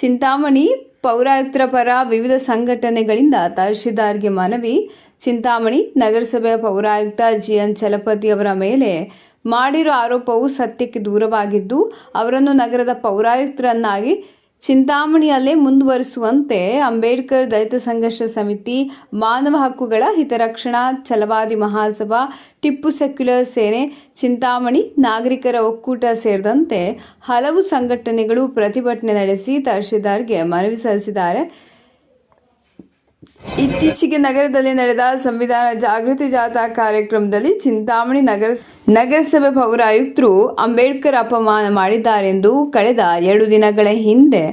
ಚಿಂತಾಮಣಿ ಪೌರಾಯುಕ್ತರ ಪರ ವಿವಿಧ ಸಂಘಟನೆಗಳಿಂದ ತಹಶೀಲ್ದಾರ್ಗೆ ಮನವಿ. ಚಿಂತಾಮಣಿ ನಗರಸಭೆಯ ಪೌರಾಯುಕ್ತ ಜಿಎನ್ ಚಲಪತಿ ಅವರ ಮೇಲೆ ಮಾಡಿರೋ ಆರೋಪವು ಸತ್ಯಕ್ಕೆ ದೂರವಾಗಿದ್ದು, ಅವರನ್ನು ನಗರದ ಪೌರಾಯುಕ್ತರನ್ನಾಗಿ ಚಿಂತಾಮಣಿಯಲ್ಲೇ ಮುಂದುವರಿಸುವಂತೆ ಅಂಬೇಡ್ಕರ್ ದಲಿತ ಸಂಘರ್ಷ ಸಮಿತಿ, ಮಾನವ ಹಕ್ಕುಗಳ ಹಿತರಕ್ಷಣಾ ಛಲವಾದಿ ಮಹಾಸಭಾ, ಟಿಪ್ಪು ಸೆಕ್ಯುಲರ್ ಸೇನೆ, ಚಿಂತಾಮಣಿ ನಾಗರಿಕರ ಒಕ್ಕೂಟ ಸೇರಿದಂತೆ ಹಲವು ಸಂಘಟನೆಗಳು ಪ್ರತಿಭಟನೆ ನಡೆಸಿ ತಹಶೀಲ್ದಾರ್ಗೆ ಮನವಿ ಸಲ್ಲಿಸಿದ್ದಾರೆ. ಇತ್ತೀಚೆಗೆ ನಗರದಲ್ಲಿ ನಡೆದ ಸಂವಿಧಾನ ಜಾಗೃತಿ ಜಾಥಾ ಕಾರ್ಯಕ್ರಮದಲ್ಲಿ ಚಿಂತಾಮಣಿ ನಗರ ನಗರಸಭೆ ಪೌರಾಯುಕ್ತರು ಅಂಬೇಡ್ಕರ್ ಅಪಮಾನ ಮಾಡಿದ್ದಾರೆಂದು ಕಳೆದ ಎರಡು ದಿನಗಳ ಹಿಂದೆ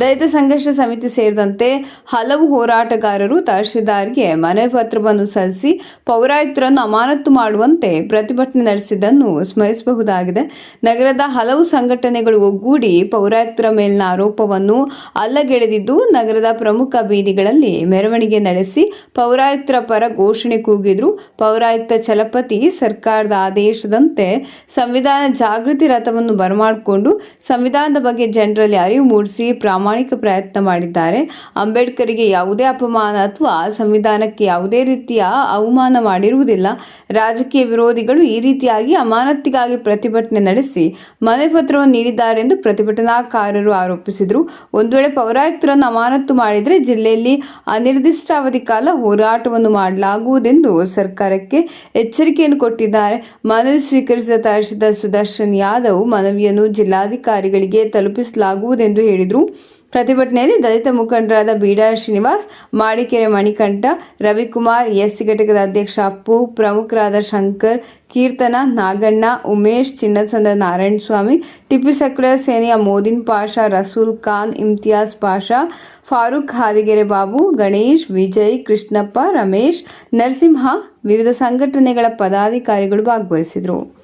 ದಲಿತ ಸಂಘರ್ಷ ಸಮಿತಿ ಸೇರಿದಂತೆ ಹಲವು ಹೋರಾಟಗಾರರು ತಹಶೀಲ್ದಾರ್ಗೆ ಮನವಿ ಪತ್ರವನ್ನು ಸಲ್ಲಿಸಿ ಪೌರಾಯುಕ್ತರನ್ನು ಅಮಾನತು ಮಾಡುವಂತೆ ಪ್ರತಿಭಟನೆ ನಡೆಸಿದ್ದನ್ನು ಸ್ಮರಿಸಬಹುದಾಗಿದೆ. ನಗರದ ಹಲವು ಸಂಘಟನೆಗಳು ಒಗ್ಗೂಡಿ ಪೌರಾಯುಕ್ತರ ಮೇಲಿನ ಆರೋಪವನ್ನು ಅಲ್ಲಗೆಳೆದಿದ್ದು, ನಗರದ ಪ್ರಮುಖ ಬೀದಿಗಳಲ್ಲಿ ಮೆರವಣಿಗೆ ನಡೆಸಿ ಪೌರಾಯುಕ್ತರ ಪರ ಘೋಷಣೆ ಕೂಗಿದ್ರು. ಪೌರಾಯುಕ್ತ ಚಲಪತಿ ಸರ್ಕಾರದ ಆದೇಶದಂತೆ ಸಂವಿಧಾನ ಜಾಗೃತಿ ರಥವನ್ನು ಬರಮಾಡಿಕೊಂಡು ಸಂವಿಧಾನದ ಬಗ್ಗೆ ಜನರಲ್ಲಿ ಅರಿವು ಮೂಡಿಸಿ ಪ್ರಾಮಾಣಿಕ ಪ್ರಯತ್ನ ಮಾಡಿದ್ದಾರೆ. ಅಂಬೇಡ್ಕರ್ಗೆ ಯಾವುದೇ ಅಪಮಾನ ಅಥವಾ ಸಂವಿಧಾನಕ್ಕೆ ಯಾವುದೇ ರೀತಿಯ ಅವಮಾನ ಮಾಡಿರುವುದಿಲ್ಲ. ರಾಜಕೀಯ ವಿರೋಧಿಗಳು ಈ ರೀತಿಯಾಗಿ ಅಮಾನತಿಗಾಗಿ ಪ್ರತಿಭಟನೆ ನಡೆಸಿ ಮನೆಪತ್ರವನ್ನು ನೀಡಿದ್ದಾರೆಂದು ಪ್ರತಿಭಟನಾಕಾರರು ಆರೋಪಿಸಿದರು. ಒಂದು ವೇಳೆ ಪೌರಾಯುಕ್ತರನ್ನು ಅಮಾನತ್ತು ಮಾಡಿದರೆ ಜಿಲ್ಲೆಯಲ್ಲಿ ಅನಿರ್ದಿಷ್ಟಾವಧಿ ಕಾಲ ಹೋರಾಟವನ್ನು ಮಾಡಲಾಗುವುದೆಂದು ಸರ್ಕಾರಕ್ಕೆ ಎಚ್ಚರಿಕೆಯನ್ನು ಕೊಟ್ಟಿದ್ದಾರೆ. ಮನವಿ ಸ್ವೀಕರಿಸಿದ ತಹಶೀಲ್ದಾರ್ ಸುದರ್ಶನ್ ಯಾದವ್ ಮನವಿಯನ್ನು ಜಿಲ್ಲಾಧಿಕಾರಿಗಳಿಗೆ ತಲುಪಿಸಲಾಗುವುದೆಂದು ಹೇಳಿದರು. ಪ್ರತಿಭಟನೆಯಲ್ಲಿ ದಲಿತ ಮುಖಂಡರಾದ ಬೀಡಾ ಶ್ರೀನಿವಾಸ್, ಮಾಡಿಕೆರೆ ಮಣಿಕಂಠ, ರವಿಕುಮಾರ್, ಎಸ್ ಘಟಕದ ಅಧ್ಯಕ್ಷ ಅಪ್ಪು, ಪ್ರಮುಖರಾದ ಶಂಕರ್, ಕೀರ್ತನ, ನಾಗಣ್ಣ, ಉಮೇಶ್, ಚಿನ್ನಸಂದ ನಾರಾಯಣಸ್ವಾಮಿ, ಟಿಪ್ಪು ಸೆಕ್ಯುಲರ್ ಸೇನೆಯ ಮೋದಿನ್ ಪಾಷಾ, ರಸೂಲ್ ಖಾನ್, ಇಮ್ತಿಯಾಜ್ ಪಾಷಾ, ಫಾರೂಕ್ ಹಾದಿಗೆರೆ ಬಾಬು, ಗಣೇಶ್, ವಿಜಯ್, ಕೃಷ್ಣಪ್ಪ, ರಮೇಶ್, ನರಸಿಂಹ ವಿವಿಧ ಸಂಘಟನೆಗಳ ಪದಾಧಿಕಾರಿಗಳು ಭಾಗವಹಿಸಿದರು.